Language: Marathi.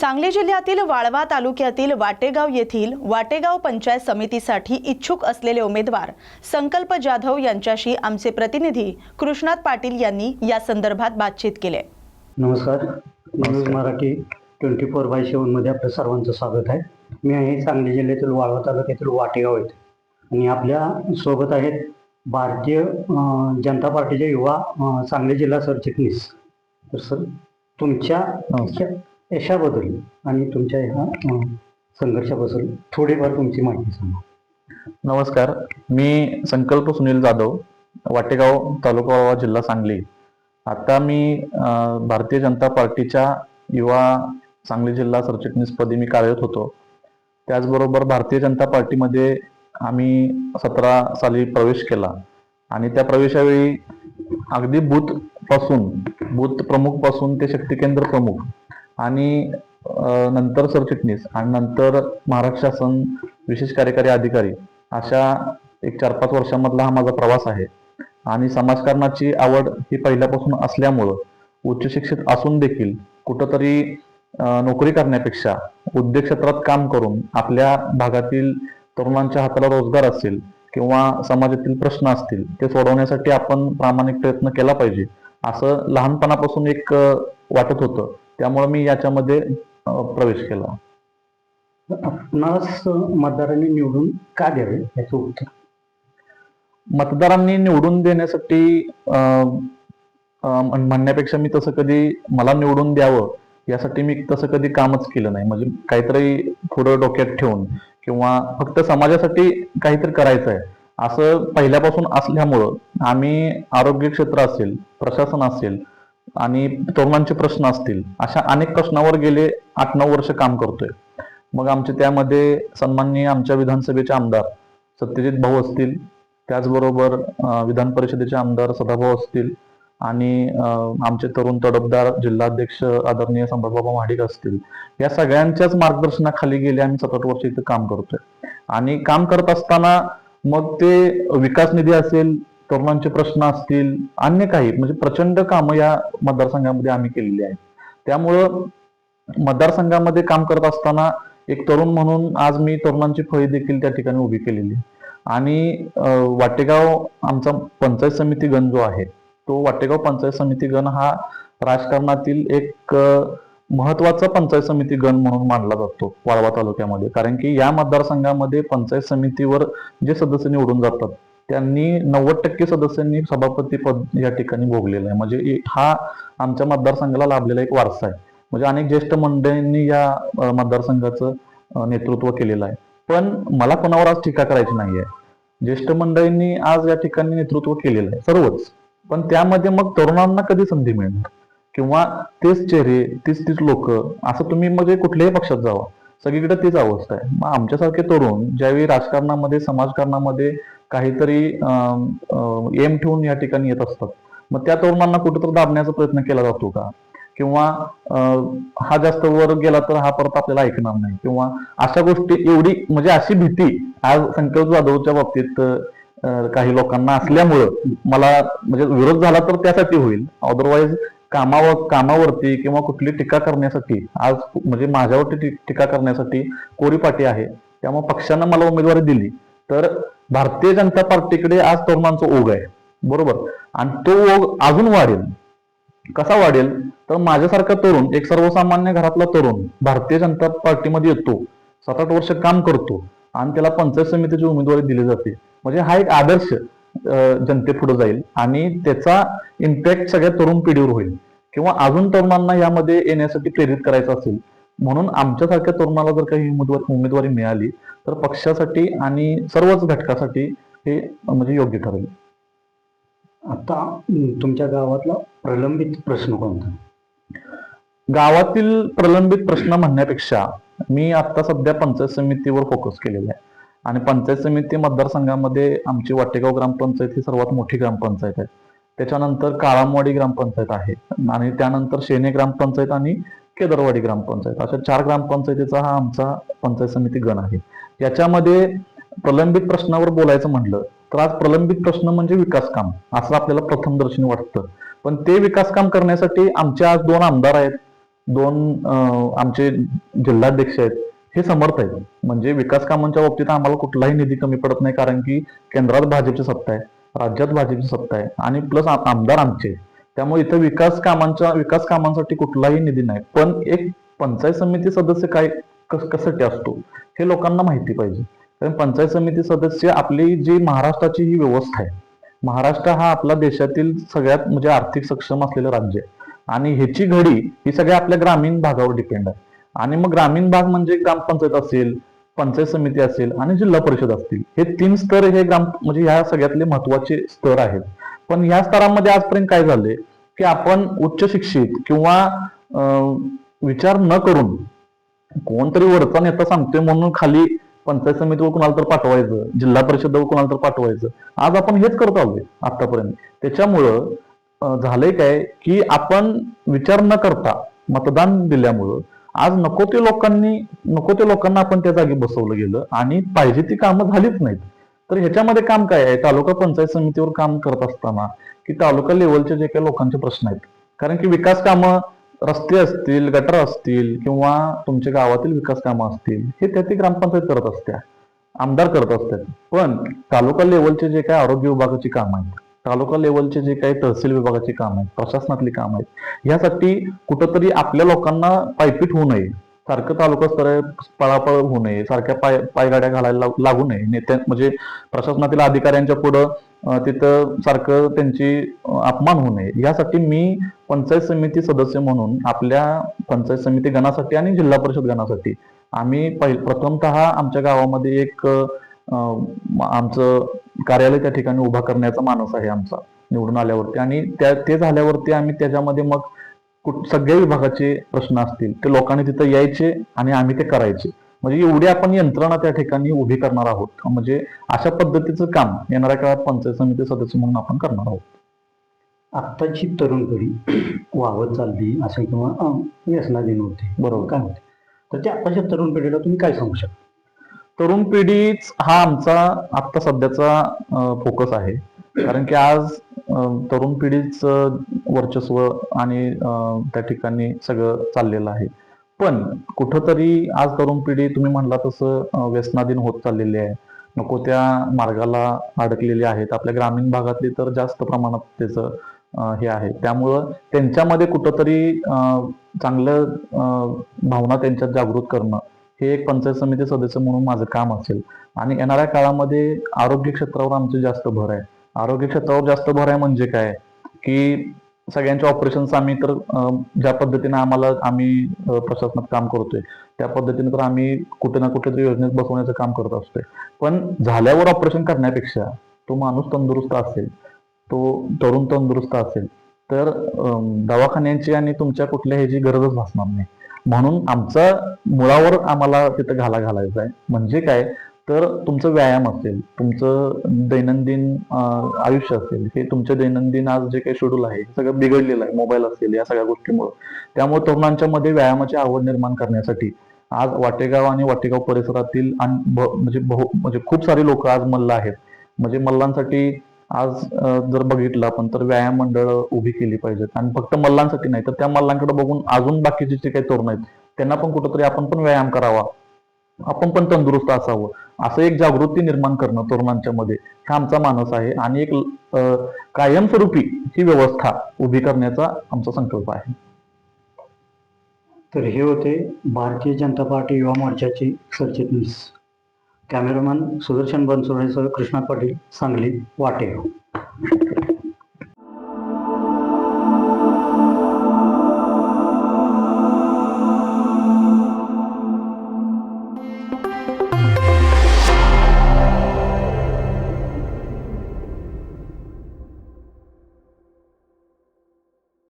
सांगली जिल्ह्यातील वाळवा तालुक्यातील वाटेगाव येथील वाटेगाव पंचायत समितीसाठी इच्छुक असलेले उमेदवार संकल्प जाधव यांच्याशी आमचे प्रतिनिधी कृष्णात पाटील यांनी या संदर्भात बातचीत केली. नमस्कार. News Marathi twenty four by सेवनमध्ये आपलं सर्वांचं स्वागत आहे. मी आहे सांगली जिल्ह्यातील वाळवा तालुक्यातील वाटेगाव येथे. आणि आपल्यासोबत आहेत भारतीय जनता पार्टीचे युवा सांगली जिल्हा सरचिटणीस. तर सर तुमच्या नमस्कार. यशाबद्दल आणि तुमच्या ह्या संघर्षाबद्दल थोडीफार तुमची माहिती सांगा. नमस्कार. मी संकल्प सुनील जाधव वाटेगाव तालुका वाळवा जिल्हा सांगली. आता मी भारतीय जनता पार्टीच्या युवा सांगली जिल्हा सरचिटणीसपदी मी कार्यरत होतो. त्याचबरोबर भारतीय जनता पार्टीमध्ये आम्ही सतरा साली प्रवेश केला आणि त्या प्रवेशावेळी अगदी बूथपासून बूथ प्रमुखपासून ते शक्ती केंद्र प्रमुख आणि नंतर सरचिटणीस आणि नंतर महाराष्ट्र शासन विशेष कार्यकारी अधिकारी अशा एक चार पाच वर्षांमधला हा माझा प्रवास आहे. आणि समाजकारणाची आवड ही पहिल्यापासून असल्यामुळं उच्च शिक्षित असून देखील कुठंतरी नोकरी करण्यापेक्षा उद्योग क्षेत्रात काम करून आपल्या भागातील तरुणांच्या हाताला रोजगार असेल किंवा समाजातील प्रश्न असतील ते सोडवण्यासाठी आपण प्रामाणिक प्रयत्न केला पाहिजे असं लहानपणापासून एक वाटत होतं. त्यामुळे मी याच्यामध्ये प्रवेश केला. आपणास मतदारांनी निवडून का द्यावे याचं उत्तर? मतदारांनी निवडून देण्यासाठी म्हणण्यापेक्षा मी तसं कधी मला निवडून द्यावं यासाठी मी तसं कधी कामच केलं नाही. म्हणजे काहीतरी पुढं डोक्यात ठेवून किंवा फक्त समाजासाठी काहीतरी करायचं आहे असं पहिल्यापासून असल्यामुळं आम्ही आरोग्य क्षेत्र असेल प्रशासन असेल आणि तरुणांचे प्रश्न असतील अशा अनेक प्रश्नावर गेले आठ नऊ वर्ष काम करतोय. मग आमचे त्यामध्ये सन्माननीय आमच्या विधानसभेचे आमदार सत्यजित भाऊ असतील त्याचबरोबर विधान परिषदेचे आमदार सदाभाऊ असतील आणि आमचे तरुण तडफदार जिल्हाध्यक्ष आदरणीय संभाबाबा महाडिक असतील. या सगळ्यांच्याच मार्गदर्शनाखाली गेले आम्ही सतत वर्ष इथं काम करतोय. आणि काम करत असताना मग ते विकास निधी असेल तरुणांचे प्रश्न असतील अन्य काही म्हणजे प्रचंड कामं या मतदारसंघामध्ये आम्ही केलेली आहेत त्यामुळं मतदारसंघामध्ये काम करत असताना एक तरुण म्हणून आज मी तरुणांची फळी देखील त्या ठिकाणी उभी केलेली आहे. आणि वाटेगाव आमचा पंचायत समिती गण जो आहे तो वाटेगाव पंचायत समिती गण हा राजकारणातील एक महत्त्वाचा पंचायत समिती गण म्हणून मानला जातो वाळवा तालुक्यामध्ये कारण की या मतदारसंघामध्ये पंचायत समितीवर जे सदस्य निवडून जातात त्यांनी नव्वद टक्के सदस्यांनी सभापती पद या ठिकाणी भोगलेलं आहे. म्हणजे हा आमच्या मतदारसंघाला लाभलेला एक वारसा आहे. म्हणजे अनेक ज्येष्ठ मंडळींनी या मतदारसंघाचं नेतृत्व केलेलं आहे. पण मला कोणावर आज टीका करायची नाहीये. ज्येष्ठ मंडळींनी आज या ठिकाणी नेतृत्व केलेलं आहे सर्वच. पण त्यामध्ये मग तरुणांना कधी संधी मिळणार? किंवा तेच चेहरे तीच तीच लोक असं तुम्ही म्हणजे कुठल्याही पक्षात जावा. सगळीकडे तीच अवस्था आहे. मग आमच्यासारखे तरुण ज्यावेळी राजकारणामध्ये समाजकारणामध्ये काहीतरी एम ठेवून या ठिकाणी येत असतात. मग त्या तरुणांना कुठेतरी दाबण्याचा प्रयत्न केला जातो का? किंवा हा जास्त वर गेला तर हा परत आपल्याला ऐकणार नाही? किंवा अशा गोष्टी एवढी म्हणजे अशी भीती आज संकल्प जाधवच्या बाबतीत काही लोकांना असल्यामुळं मला म्हणजे विरोध झाला तर त्यासाठी होईल. अदरवाईज कामावर कामावरती किंवा कुठली टीका करण्यासाठी आज म्हणजे माझ्यावरती टीका करण्यासाठी कोरी पाटी आहे. त्यामुळे पक्षानं मला उमेदवारी दिली. तर भारतीय जनता पार्टीकडे आज तरुणांचा ओघ आहे. बरोबर? आणि तो ओघ अजून वाढेल. कसा वाढेल? तर माझ्यासारखा तरुण एक सर्वसामान्य घरातला तरुण भारतीय जनता पार्टीमध्ये येतो. सात आठ वर्ष काम करतो आणि त्याला पंचायत समितीची उमेदवारी दिली जाते. म्हणजे हा एक आदर्श जनतेपुढे जाईल आणि त्याचा इम्पॅक्ट सगळ्या तरुण पिढीवर होईल. किंवा अजून तरुणांना यामध्ये येण्यासाठी प्रेरित करायचं असेल म्हणून आमच्यासारख्या तरुणाला जर काही उमेदवार उमेदवारी मिळाली तर पक्षासाठी आणि सर्वच घटकासाठी हे म्हणजे योग्य ठरेल. आता तुमच्या गावातला प्रलंबित प्रश्न कोणता? गावातील प्रलंबित प्रश्न म्हणण्यापेक्षा मी आता सध्या पंचायत समितीवर फोकस केलेला आहे. आणि पंचायत समिती मतदारसंघामध्ये आमची वाटेगाव ग्रामपंचायत ही सर्वात मोठी ग्रामपंचायत आहे. त्याच्यानंतर काळामवाडी ग्रामपंचायत आहे. आणि त्यानंतर शेणे ग्रामपंचायत आणि केदरवाडी ग्रामपंचायत. अशा चार ग्रामपंचायतीचा हा आमचा पंचायत समिती गण आहे. याच्यामध्ये प्रलंबित प्रश्नावर बोलायचं म्हटलं तर आज प्रलंबित प्रश्न म्हणजे विकास काम. असं आपल्याला प्रथम दर्शन वाटतं. पण ते विकास काम करण्यासाठी आमचे आज दोन आमदार आहेत दोन आमचे जिल्हाध्यक्ष आहेत हे समर्थ आहेत. म्हणजे विकास कामांच्या बाबतीत आम्हाला कुठलाही निधी कमी पडत नाही कारण की केंद्रात भाजपची सत्ता आहे राज्यात भाजपची सत्ता आहे आणि प्लस आमदार आमचे आहेत. त्यामुळे इथं विकास कामांच्या विकास कामांसाठी कुठलाही निधी नाही. पण एक पंचायत समिती सदस्य काय कस- असतो हे लोकांना माहिती पाहिजे. कारण पंचायत समिती सदस्य आपली जी महाराष्ट्राची ही व्यवस्था आहे. महाराष्ट्र हा आपला देशातील सगळ्यात म्हणजे आर्थिक सक्षम असलेलं राज्य आहे. आणि ह्याची घडी ही सगळ्या आपल्या ग्रामीण भागावर डिपेंड आहे. आणि मग ग्रामीण भाग म्हणजे ग्रामपंचायत असेल पंचायत समिती असेल आणि जिल्हा परिषद असतील. हे तीन स्तर हे ग्राम म्हणजे ह्या सगळ्यातले महत्त्वाचे स्तर आहेत. पण या स्तरामध्ये आजपर्यंत काय झालंय? की आपण उच्च शिक्षित किंवा अं, विचार न करून कोणतरी वरचा नेता सांगतोय म्हणून खाली पंचायत समितीवर कुणाला तर पाठवायचं जिल्हा परिषदवर कुणाला तर पाठवायचं. आज आपण हेच करत आलोय आतापर्यंत. त्याच्यामुळं झालंय काय की आपण विचार न करता मतदान दिल्यामुळं आज नको ते लोकांनी नको ते लोकांना आपण त्या जागी बसवलं गेलं आणि पाहिजे ती कामं झालीच नाहीत. तर ह्याच्यामध्ये काम काय आहे? तालुका पंचायत समितीवर काम करत असताना की तालुका लेवलचे जे काही लोकांचे प्रश्न आहेत. कारण की विकास कामं रस्ते असतील गटर असतील किंवा तुमच्या गावातील विकास कामं असतील हे त्या ती ग्रामपंचायत करत असत्या आमदार करत असतात पण तालुका लेवलचे जे काही आरोग्य विभागाची कामं आहेत तालुका लेवलचे जे काही तहसील विभागाची कामं आहेत प्रशासनातली कामं आहेत यासाठी कुठंतरी आपल्या लोकांना पायपीट होऊ नये. सारखं तालुका स्तर पळापळ होऊ नये सारख्या पाय पायगाड्या घालायला लागू नये. नेत्या म्हणजे प्रशासनातील अधिकाऱ्यांच्या पुढं तिथं सारखं त्यांची अपमान होऊ नये. यासाठी मी पंचायत समिती सदस्य म्हणून आपल्या पंचायत समिती गणासाठी आणि जिल्हा परिषद गणासाठी आम्ही प्रथमत प्रथमतः आमच्या गावामध्ये एक आमचं कार्यालय त्या ठिकाणी उभा करण्याचा मानस आहे आमचा निवडून आल्यावरती. आणि त्या ते झाल्यावरती आम्ही त्याच्यामध्ये मग सगळ्या विभागाचे प्रश्न असतील ते लोकांनी तिथं यायचे आणि आम्ही ते करायचे. म्हणजे एवढी आपण यंत्रणा त्या ठिकाणी उभी करणार आहोत. म्हणजे अशा पद्धतीचं काम येणाऱ्या काळात पंचायत समिती सदस्य म्हणून आपण करणार आहोत. आत्ताची तरुण पिढी वाहत चालली असं किंवा अं, व्यसनाधीन होते. बरोबर. काय होते? तर त्या आताच्या तरुण पिढीला तुम्ही काय सांगू शकता? तरुण पिढीच हा आमचा आता सध्याचा फोकस आहे. कारण की आज तरुण पिढीच वर्चस्व आणि त्या ठिकाणी सगळं चाललेलं आहे. पण कुठंतरी आज तरुण पिढी तुम्ही म्हणला तसं व्यसनाधीन होत चाललेली आहे. नको त्या मार्गाला अडकलेली आहेत. आपल्या ग्रामीण भागातली तर जास्त प्रमाणात त्याचं हे आहे. त्यामुळं त्यांच्यामध्ये कुठंतरी चांगलं भावना त्यांच्यात जागृत करणं हे एक पंचायत समिती सदस्य म्हणून माझं काम असेल. आणि येणाऱ्या काळामध्ये आरोग्य क्षेत्रावर आमची जास्त भर आहे. आरोग्य क्षेत्रावर जास्त भर आहे म्हणजे काय? की सगळ्यांचे ऑपरेशन्स आम्ही तर ज्या पद्धतीने आम्हाला आम्ही प्रशासनात काम करतोय त्या पद्धतीने तर आम्ही कुठे ना कुठे तरी योजनेत बसवण्याचं काम करत असतोय. पण झाल्यावर ऑपरेशन करण्यापेक्षा तो माणूस तंदुरुस्त असेल तो तरुण तंदुरुस्त असेल तर दवाखान्यांची आणि तुमच्या कुठल्या ह्याची गरजच भासणार नाही. म्हणून आमचा मुळावर आम्हाला तिथं घाला घालायचा आहे. म्हणजे काय? तर तुमचं व्यायाम असेल तुमचं दैनंदिन आयुष्य असेल हे तुमचे दैनंदिन आज जे काही शेड्यूल आहे सगळं बिघडलेलं आहे. मोबाईल असेल या सगळ्या गोष्टीमुळे. त्यामुळे तरुणांच्या मध्ये व्यायामाची आवड निर्माण करण्यासाठी आज वाटेगाव आणि वाटेगाव परिसरातील म्हणजे म्हणजे खूप सारे लोक आज मल्ल आहेत. म्हणजे मल्लांसाठी आज जर बघितलं आपण तर व्यायाम मंडळ उभी केली पाहिजेत. आणि फक्त मल्लांसाठी नाही तर त्या मल्लांकडे बघून अजून बाकीचे जे काही तरुण आहेत त्यांना पण कुठंतरी आपण पण व्यायाम करावा. आपण पण तंदुरुस्त असावं. असं एक जागृती निर्माण करणं तरुणांच्या मध्ये. हा आमचा मानस आहे आणि एक कायमस्वरूपी ही व्यवस्था उभी करण्याचा आमचा संकल्प आहे. तर हे होते भारतीय जनता पार्टी युवा मोर्चाचे सरचिटणीस कॅमेरामॅन सुदर्शन बनसोडेसह कृष्णा पाटील सांगली वाटे